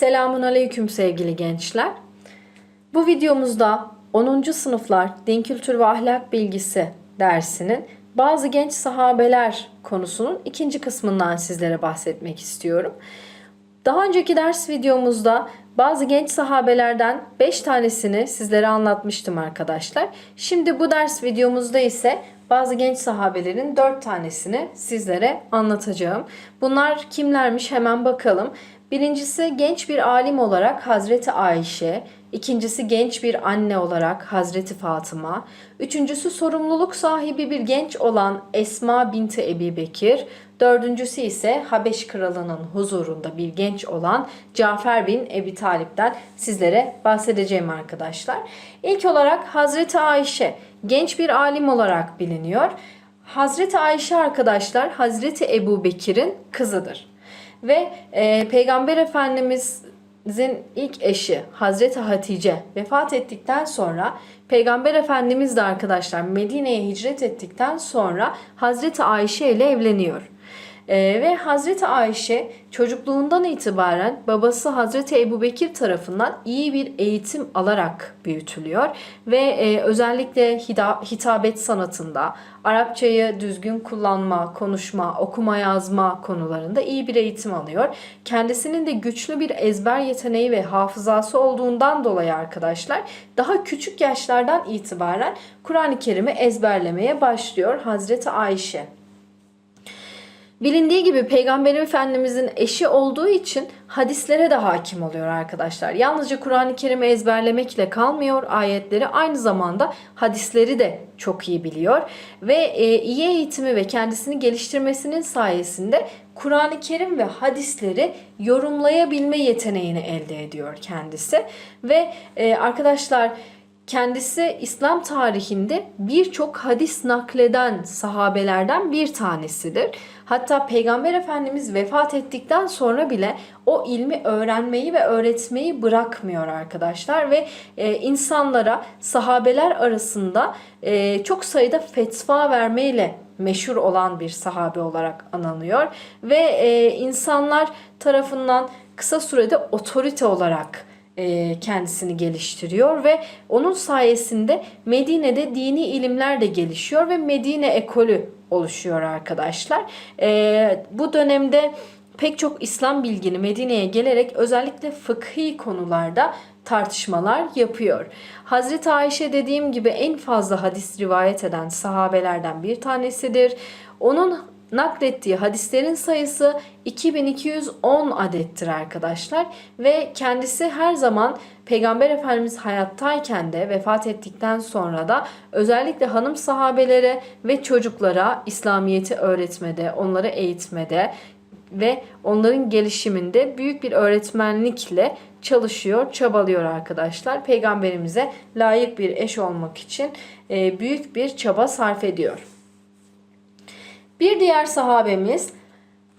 Selamun Aleyküm sevgili gençler. Bu videomuzda 10. sınıflar Din Kültür ve Ahlak Bilgisi dersinin bazı genç sahabeler konusunun ikinci kısmından sizlere bahsetmek istiyorum. Daha önceki ders videomuzda bazı genç sahabelerden 5 tanesini sizlere anlatmıştım arkadaşlar. Şimdi bu ders videomuzda ise bazı genç sahabelerin 4 tanesini sizlere anlatacağım. Bunlar kimlermiş hemen bakalım. Birincisi genç bir alim olarak Hazreti Ayşe, ikincisi genç bir anne olarak Hazreti Fatıma, üçüncüsü sorumluluk sahibi bir genç olan Esma binti Ebi Bekir, dördüncüsü ise Habeş kralının huzurunda bir genç olan Cafer bin Ebi Talip'ten sizlere bahsedeceğim arkadaşlar. İlk olarak Hazreti Ayşe genç bir alim olarak biliniyor. Hazreti Ayşe arkadaşlar Hazreti Ebu Bekir'in kızıdır. Ve e, Peygamber Efendimizin ilk eşi Hazreti Hatice vefat ettikten sonra Peygamber Efendimiz de arkadaşlar Medine'ye hicret ettikten sonra Hazreti Ayşe ile evleniyor. Ee, ve Hazreti Ayşe çocukluğundan itibaren babası Hazreti Ebu Bekir tarafından iyi bir eğitim alarak büyütülüyor ve e, özellikle hitabet sanatında Arapçayı düzgün kullanma, konuşma, okuma yazma konularında iyi bir eğitim alıyor. Kendisinin de güçlü bir ezber yeteneği ve hafızası olduğundan dolayı arkadaşlar daha küçük yaşlardan itibaren Kur'an-ı Kerim'i ezberlemeye başlıyor Hazreti Ayşe. Bilindiği gibi Peygamber Efendimizin eşi olduğu için hadislere de hakim oluyor arkadaşlar. Yalnızca Kur'an-ı Kerim'i ezberlemekle kalmıyor ayetleri aynı zamanda hadisleri de çok iyi biliyor. Ve e, iyi eğitimi ve kendisini geliştirmesinin sayesinde Kur'an-ı Kerim ve hadisleri yorumlayabilme yeteneğini elde ediyor kendisi. Ve e, arkadaşlar Kendisi İslam tarihinde birçok hadis nakleden sahabelerden bir tanesidir. Hatta Peygamber Efendimiz vefat ettikten sonra bile o ilmi öğrenmeyi ve öğretmeyi bırakmıyor arkadaşlar ve e, insanlara sahabeler arasında e, çok sayıda fetva vermeyle meşhur olan bir sahabe olarak anılıyor ve e, insanlar tarafından kısa sürede otorite olarak kendisini geliştiriyor ve onun sayesinde Medine'de dini ilimler de gelişiyor ve Medine ekolü oluşuyor arkadaşlar. E, bu dönemde pek çok İslam bilgini Medine'ye gelerek özellikle fıkhi konularda tartışmalar yapıyor. Hazreti Ayşe dediğim gibi en fazla hadis rivayet eden sahabelerden bir tanesidir. Onun naklettiği hadislerin sayısı 2210 adettir arkadaşlar ve kendisi her zaman Peygamber Efendimiz hayattayken de vefat ettikten sonra da özellikle hanım sahabelere ve çocuklara İslamiyeti öğretmede, onları eğitmede ve onların gelişiminde büyük bir öğretmenlikle çalışıyor, çabalıyor arkadaşlar. Peygamberimize layık bir eş olmak için büyük bir çaba sarf ediyor. Bir diğer sahabemiz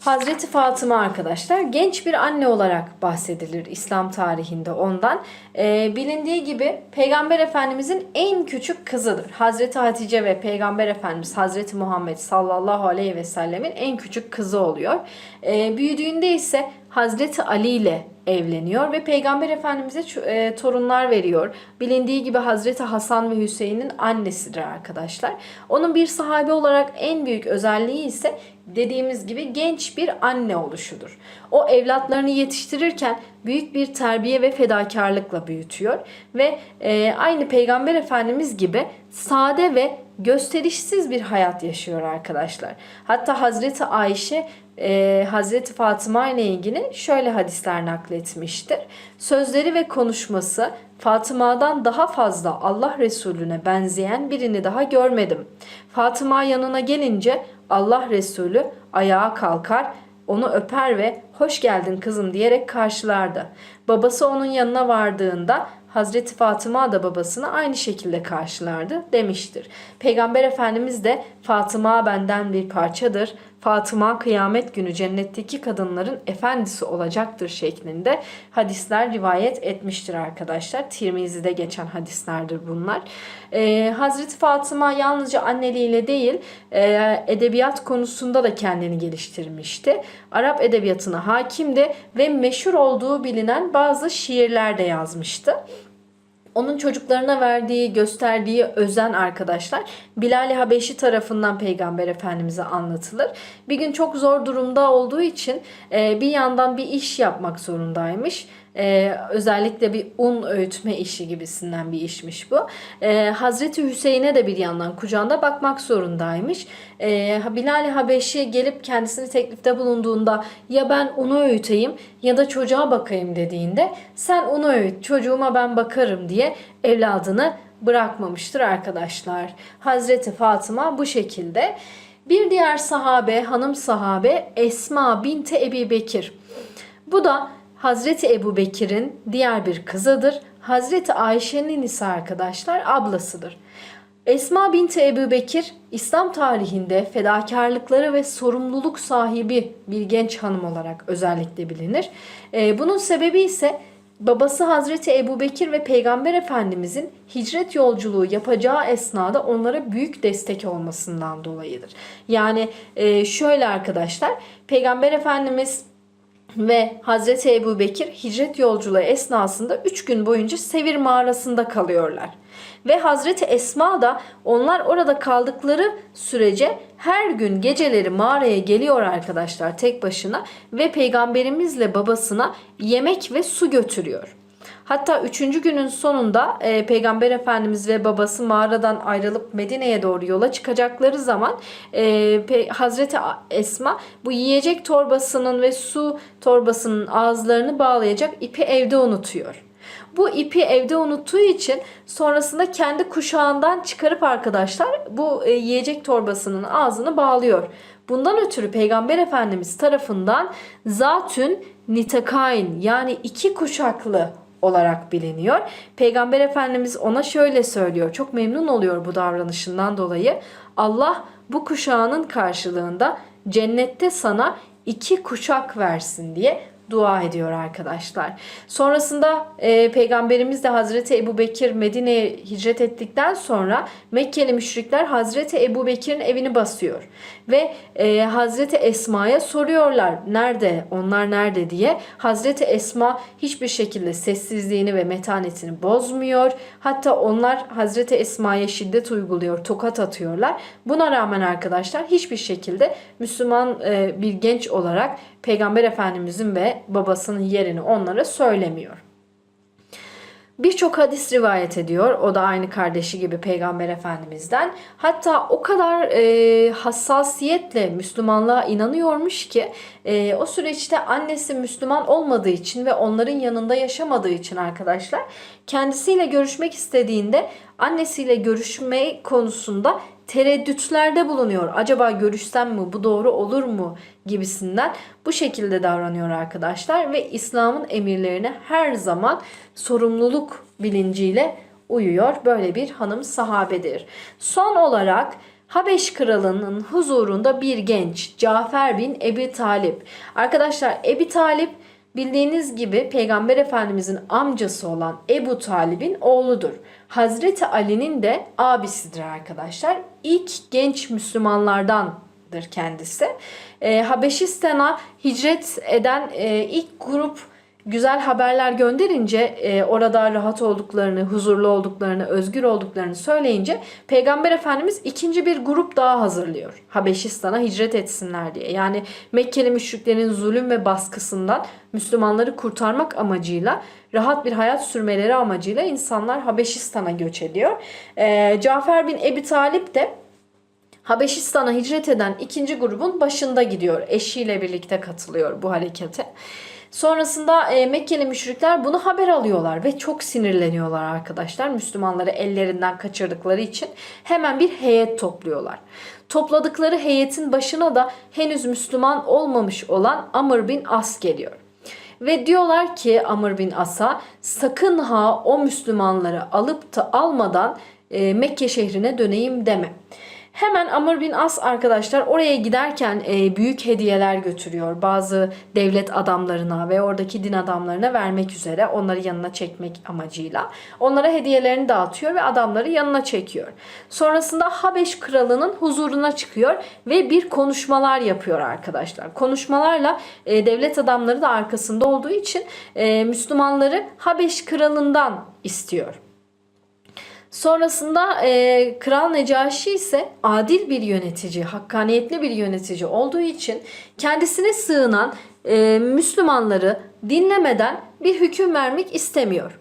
Hazreti Fatıma arkadaşlar genç bir anne olarak bahsedilir İslam tarihinde ondan. Ee, bilindiği gibi Peygamber Efendimizin en küçük kızıdır. Hazreti Hatice ve Peygamber Efendimiz Hazreti Muhammed sallallahu aleyhi ve sellemin en küçük kızı oluyor. Ee, büyüdüğünde ise Hazreti Ali ile evleniyor ve Peygamber Efendimiz'e e, torunlar veriyor. Bilindiği gibi Hazreti Hasan ve Hüseyin'in annesidir arkadaşlar. Onun bir sahabe olarak en büyük özelliği ise dediğimiz gibi genç bir anne oluşudur. O evlatlarını yetiştirirken büyük bir terbiye ve fedakarlıkla büyütüyor ve e, aynı Peygamber Efendimiz gibi sade ve gösterişsiz bir hayat yaşıyor arkadaşlar. Hatta Hazreti Ayşe e, Hazreti Fatıma ile ilgili şöyle hadisler nakletmiştir. Sözleri ve konuşması Fatıma'dan daha fazla Allah Resulüne benzeyen birini daha görmedim. Fatıma yanına gelince Allah Resulü ayağa kalkar, onu öper ve hoş geldin kızım diyerek karşılardı. Babası onun yanına vardığında Hazreti Fatıma da babasını aynı şekilde karşılardı demiştir. Peygamber Efendimiz de Fatıma benden bir parçadır. Fatıma kıyamet günü cennetteki kadınların efendisi olacaktır şeklinde hadisler rivayet etmiştir arkadaşlar. Tirmizi'de geçen hadislerdir bunlar. Ee, Hazreti Fatıma yalnızca anneliğiyle değil e, edebiyat konusunda da kendini geliştirmişti. Arap edebiyatına hakimdi ve meşhur olduğu bilinen bazı şiirler de yazmıştı onun çocuklarına verdiği, gösterdiği özen arkadaşlar Bilal-i Habeşi tarafından Peygamber Efendimiz'e anlatılır. Bir gün çok zor durumda olduğu için e, bir yandan bir iş yapmak zorundaymış. E, özellikle bir un öğütme işi gibisinden bir işmiş bu. E, Hazreti Hüseyin'e de bir yandan kucağında bakmak zorundaymış. E, Bilal-i Habeşi gelip kendisini teklifte bulunduğunda ya ben unu öğüteyim ya da çocuğa bakayım dediğinde sen unu öğüt çocuğuma ben bakarım diye evladını bırakmamıştır arkadaşlar. Hazreti Fatıma bu şekilde. Bir diğer sahabe, hanım sahabe Esma binti Ebi Bekir. Bu da Hazreti Ebu Bekir'in diğer bir kızıdır. Hazreti Ayşe'nin ise arkadaşlar ablasıdır. Esma binti Ebu Bekir İslam tarihinde fedakarlıkları ve sorumluluk sahibi bir genç hanım olarak özellikle bilinir. Ee, bunun sebebi ise babası Hazreti Ebu Bekir ve Peygamber Efendimizin hicret yolculuğu yapacağı esnada onlara büyük destek olmasından dolayıdır. Yani e, şöyle arkadaşlar Peygamber Efendimiz ve Hazreti Ebu Bekir hicret yolculuğu esnasında 3 gün boyunca Sevir mağarasında kalıyorlar. Ve Hazreti Esma da onlar orada kaldıkları sürece her gün geceleri mağaraya geliyor arkadaşlar tek başına ve peygamberimizle babasına yemek ve su götürüyor. Hatta üçüncü günün sonunda e, Peygamber Efendimiz ve babası mağaradan ayrılıp Medine'ye doğru yola çıkacakları zaman e, Hazreti Esma bu yiyecek torbasının ve su torbasının ağızlarını bağlayacak ipi evde unutuyor. Bu ipi evde unuttuğu için sonrasında kendi kuşağından çıkarıp arkadaşlar bu e, yiyecek torbasının ağzını bağlıyor. Bundan ötürü Peygamber Efendimiz tarafından zatün nitakayn yani iki kuşaklı olarak biliniyor. Peygamber Efendimiz ona şöyle söylüyor. Çok memnun oluyor bu davranışından dolayı. Allah bu kuşağının karşılığında cennette sana iki kuşak versin diye dua ediyor arkadaşlar. Sonrasında e, Peygamberimiz de Hazreti Ebu Bekir Medine'ye hicret ettikten sonra Mekkeli müşrikler Hazreti Ebu Bekir'in evini basıyor. Ve e, Hazreti Esma'ya soruyorlar nerede onlar nerede diye. Hazreti Esma hiçbir şekilde sessizliğini ve metanetini bozmuyor. Hatta onlar Hazreti Esma'ya şiddet uyguluyor, tokat atıyorlar. Buna rağmen arkadaşlar hiçbir şekilde Müslüman e, bir genç olarak Peygamber Efendimizin ve babasının yerini onlara söylemiyor. Birçok hadis rivayet ediyor. O da aynı kardeşi gibi Peygamber Efendimiz'den. Hatta o kadar e, hassasiyetle Müslümanlığa inanıyormuş ki e, o süreçte annesi Müslüman olmadığı için ve onların yanında yaşamadığı için arkadaşlar kendisiyle görüşmek istediğinde annesiyle görüşme konusunda tereddütlerde bulunuyor. Acaba görüşsem mi bu doğru olur mu gibisinden bu şekilde davranıyor arkadaşlar ve İslam'ın emirlerine her zaman sorumluluk bilinciyle uyuyor. Böyle bir hanım sahabedir. Son olarak Habeş kralının huzurunda bir genç Cafer bin Ebi Talip. Arkadaşlar Ebi Talip bildiğiniz gibi Peygamber Efendimizin amcası olan Ebu Talib'in oğludur. Hazreti Ali'nin de abisidir arkadaşlar. İlk genç Müslümanlardandır kendisi. Ee, Habeşistan'a hicret eden e, ilk grup güzel haberler gönderince e, orada rahat olduklarını, huzurlu olduklarını, özgür olduklarını söyleyince Peygamber Efendimiz ikinci bir grup daha hazırlıyor. Habeşistan'a hicret etsinler diye. Yani Mekkeli müşriklerin zulüm ve baskısından Müslümanları kurtarmak amacıyla rahat bir hayat sürmeleri amacıyla insanlar Habeşistan'a göç ediyor. E, Cafer bin Ebi Talip de Habeşistan'a hicret eden ikinci grubun başında gidiyor. Eşiyle birlikte katılıyor bu harekete. Sonrasında e, Mekkeli müşrikler bunu haber alıyorlar ve çok sinirleniyorlar arkadaşlar. Müslümanları ellerinden kaçırdıkları için hemen bir heyet topluyorlar. Topladıkları heyetin başına da henüz Müslüman olmamış olan Amr bin As geliyor. Ve diyorlar ki Amr bin As'a sakın ha o Müslümanları alıp da almadan e, Mekke şehrine döneyim deme. Hemen Amr bin As arkadaşlar oraya giderken e, büyük hediyeler götürüyor. Bazı devlet adamlarına ve oradaki din adamlarına vermek üzere onları yanına çekmek amacıyla. Onlara hediyelerini dağıtıyor ve adamları yanına çekiyor. Sonrasında Habeş kralının huzuruna çıkıyor ve bir konuşmalar yapıyor arkadaşlar. Konuşmalarla e, devlet adamları da arkasında olduğu için e, Müslümanları Habeş kralından istiyor. Sonrasında e, Kral Necaşi ise adil bir yönetici, hakkaniyetli bir yönetici olduğu için kendisine sığınan e, Müslümanları dinlemeden bir hüküm vermek istemiyor.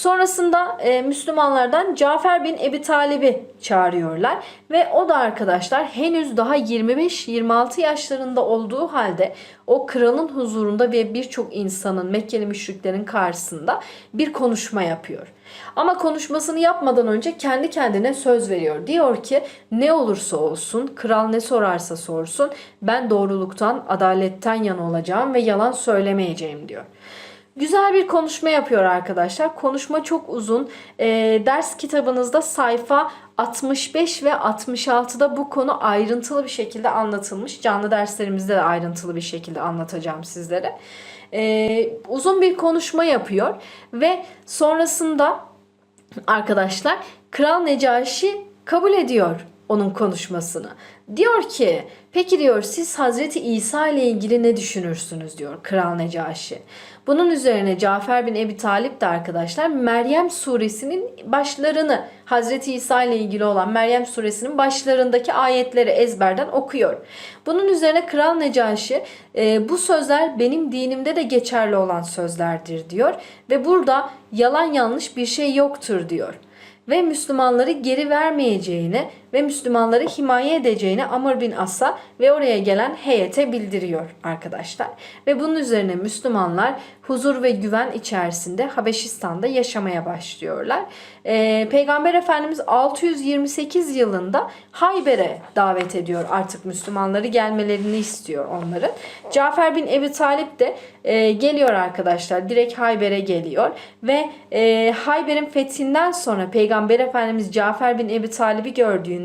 Sonrasında e, Müslümanlardan Cafer bin Ebi Talib'i çağırıyorlar ve o da arkadaşlar henüz daha 25-26 yaşlarında olduğu halde o kralın huzurunda ve birçok insanın Mekkeli müşriklerin karşısında bir konuşma yapıyor. Ama konuşmasını yapmadan önce kendi kendine söz veriyor. Diyor ki ne olursa olsun, kral ne sorarsa sorsun ben doğruluktan, adaletten yana olacağım ve yalan söylemeyeceğim diyor. Güzel bir konuşma yapıyor arkadaşlar. Konuşma çok uzun. Ee, ders kitabınızda sayfa 65 ve 66'da bu konu ayrıntılı bir şekilde anlatılmış. Canlı derslerimizde de ayrıntılı bir şekilde anlatacağım sizlere. Ee, uzun bir konuşma yapıyor ve sonrasında arkadaşlar Kral Necaşi kabul ediyor onun konuşmasını. Diyor ki peki diyor siz Hazreti İsa ile ilgili ne düşünürsünüz diyor Kral Necaşi. Bunun üzerine Cafer bin Ebi Talip de arkadaşlar Meryem suresinin başlarını Hazreti İsa ile ilgili olan Meryem suresinin başlarındaki ayetleri ezberden okuyor. Bunun üzerine Kral Necaşi e, bu sözler benim dinimde de geçerli olan sözlerdir diyor ve burada yalan yanlış bir şey yoktur diyor ve Müslümanları geri vermeyeceğini ve Müslümanları himaye edeceğini Amr bin As'a ve oraya gelen heyete bildiriyor arkadaşlar. Ve bunun üzerine Müslümanlar huzur ve güven içerisinde Habeşistan'da yaşamaya başlıyorlar. Ee, Peygamber Efendimiz 628 yılında Hayber'e davet ediyor artık Müslümanları gelmelerini istiyor onların. Cafer bin Ebi Talip de e, geliyor arkadaşlar direkt Hayber'e geliyor ve e, Hayber'in fethinden sonra Peygamber Efendimiz Cafer bin Ebi Talip'i gördüğünde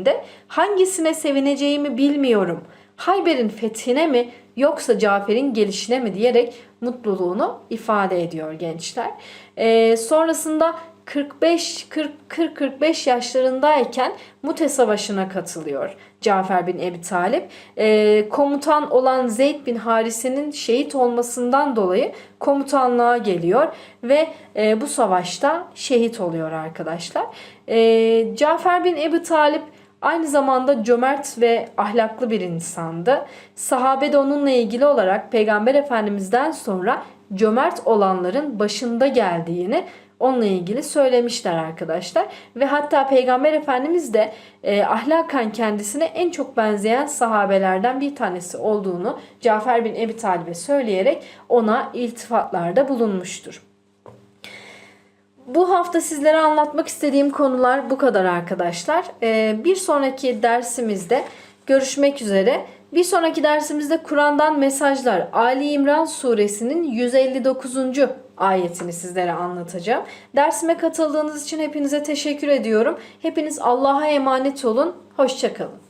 hangisine sevineceğimi bilmiyorum. Hayber'in fethine mi yoksa Cafer'in gelişine mi diyerek mutluluğunu ifade ediyor gençler. E, sonrasında 45 40 40 45 yaşlarındayken Mute Savaşı'na katılıyor Cafer bin Ebi Talip. E, komutan olan Zeyd bin Harise'nin şehit olmasından dolayı komutanlığa geliyor ve e, bu savaşta şehit oluyor arkadaşlar. E, Cafer bin Ebi Talip Aynı zamanda cömert ve ahlaklı bir insandı. Sahabe de onunla ilgili olarak Peygamber Efendimiz'den sonra cömert olanların başında geldiğini onunla ilgili söylemişler arkadaşlar. Ve hatta Peygamber Efendimiz de e, ahlakan kendisine en çok benzeyen sahabelerden bir tanesi olduğunu Cafer bin Ebi Talib'e söyleyerek ona iltifatlarda bulunmuştur. Bu hafta sizlere anlatmak istediğim konular bu kadar arkadaşlar. Ee, bir sonraki dersimizde görüşmek üzere. Bir sonraki dersimizde Kur'an'dan mesajlar Ali İmran suresinin 159. ayetini sizlere anlatacağım. Dersime katıldığınız için hepinize teşekkür ediyorum. Hepiniz Allah'a emanet olun. Hoşçakalın.